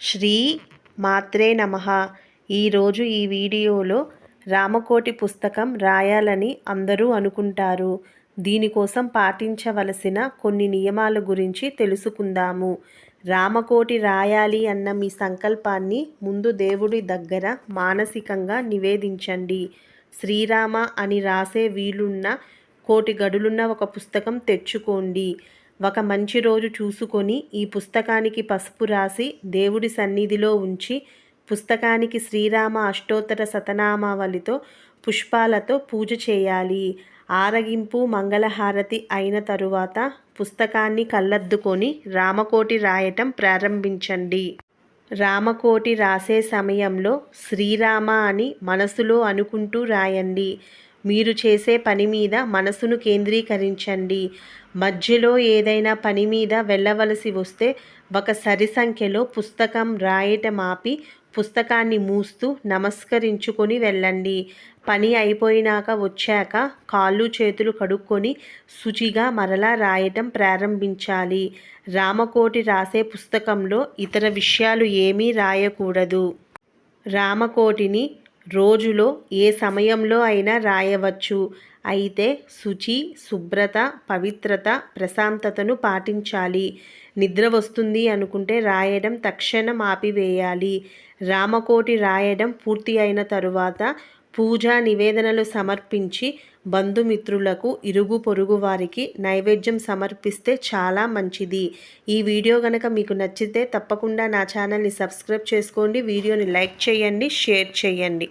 శ్రీ మాత్రే నమ. ఈరోజు ఈ వీడియోలో రామకోటి పుస్తకం రాయాలని అందరూ అనుకుంటారు. దీనికోసం పాటించవలసిన కొన్ని నియమాల గురించి తెలుసుకుందాము. రామకోటి రాయాలి అన్న మీ సంకల్పాన్ని ముందు దేవుడి దగ్గర మానసికంగా నివేదించండి. శ్రీరామ అని రాసే వీలున్న కోటి గడులున్న ఒక పుస్తకం తెచ్చుకోండి. ఒక మంచి రోజు చూసుకొని ఈ పుస్తకానికి పసుపు రాసి దేవుడి సన్నిధిలో ఉంచి పుస్తకానికి శ్రీరామ అష్టోత్తర శతనామావళితో పుష్పాలతో పూజ చేయాలి. ఆరగింపు మంగళహారతి అయిన తరువాత పుస్తకాన్ని కళ్ళద్దుకొని రామకోటి రాయటం ప్రారంభించండి. రామకోటి రాసే సమయంలో శ్రీరామ అని మనసులో అనుకుంటూ రాయండి. మీరు చేసే పని మీద మనసును కేంద్రీకరించండి. మధ్యలో ఏదైనా పని మీద వెళ్ళవలసి వస్తే ఒక సరి సంఖ్యలో పుస్తకం రాయటం ఆపి పుస్తకాన్ని మూస్తూ నమస్కరించుకొని వెళ్ళండి. పని అయిపోయినాక వచ్చాక కాళ్ళు చేతులు కడుక్కొని శుచిగా మరలా రాయటం ప్రారంభించాలి. రామకోటి రాసే పుస్తకంలో ఇతర విషయాలు ఏమీ రాయకూడదు. రామకోటిని రోజులో ఏ సమయంలో అయినా రాయవచ్చు. అయితే శుచి శుభ్రత పవిత్రత ప్రశాంతతను పాటించాలి. నిద్ర వస్తుంది అనుకుంటే రాయడం తక్షణం ఆపివేయాలి. రామకోటి రాయడం పూర్తి అయిన తరువాత పూజా నివేదనలు సమర్పించి బంధుమిత్రులకు ఇరుగు పొరుగు వారికి నైవేద్యం సమర్పిస్తే చాలా మంచిది. ఈ వీడియో కనుక మీకు నచ్చితే తప్పకుండా నా ఛానల్ని సబ్స్క్రైబ్ చేసుకోండి వీడియోని లైక్ చేయండి షేర్ చేయండి.